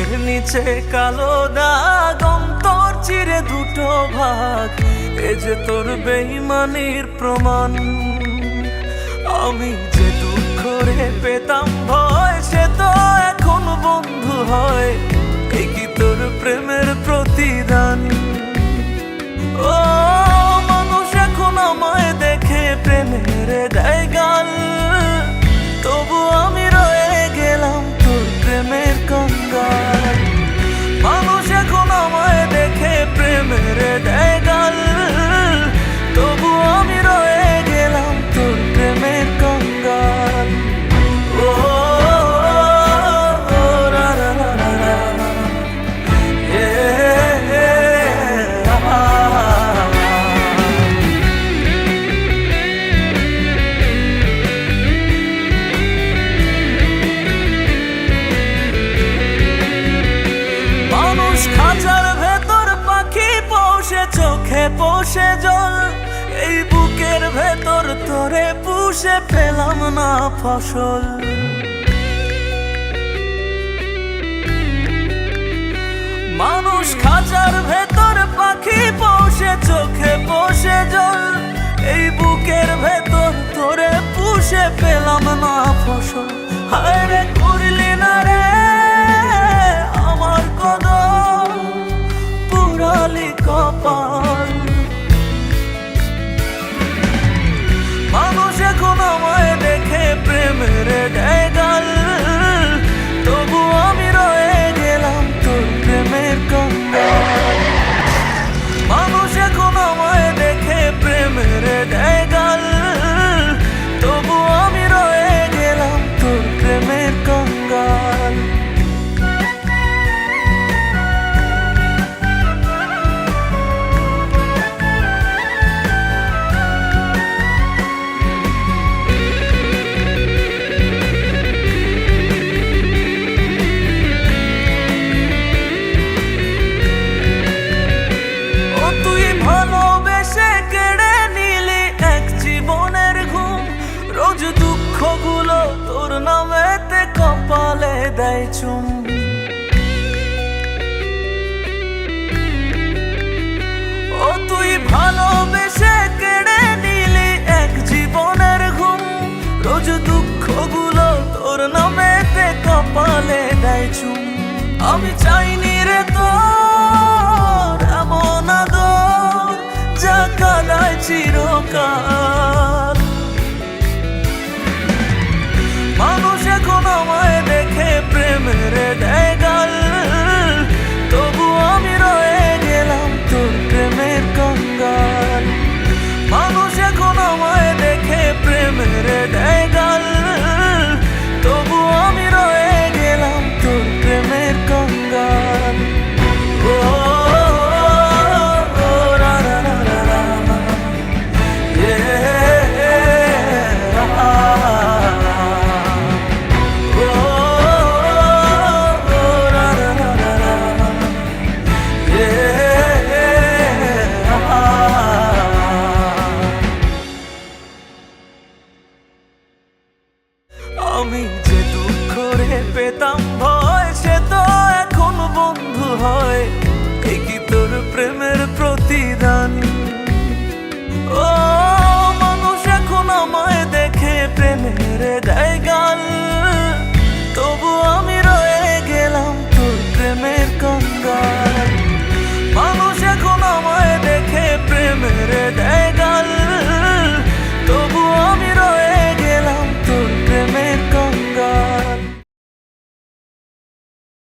নিচে কালো দাগ, অন্তর চিরে দুটো ভাগ। এ যে তোর বেইমানির প্রমাণ। আমি যে দুঃখ রে পেতাম ভয়, সে তো এখন বন্ধু হয়। এই কি তোর প্রেমের প্রতিদান? ও, মানুষ এখন আমায় দেখে প্রেমের দেয় পোষে জল, এই বুকের ভেতর তোরে পুষে পেলাম না ফসল। মানুষ খাঁচার ভেতর পাখি পোষে চোখে পোষে জল, এই বুকের ভেতর তোরে পুষে পেলাম না ফসল। হায় করলি না রে, আমার কদম, পুরালি কপাল। দুঃখগুলো তোর নামেতে কপালে দেয় চুম। ও, তুই ভালোবেসে কেড়ে নিলি এক জীবনের ঘুম। রোজ দুঃখগুলো তোর নামেতে কপালে দেয় চুম। আমি চাইনি রে তোর এমন আদর, যা কাদায় চিরকাল। প্রেমের আমি যে দুঃখ রে পেতাম ভয় সে তো এখন বন্ধু হয়।